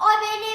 O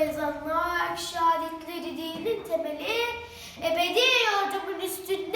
ezanlar şehadetleri dinin temeli ebedi yurdumun üstünde.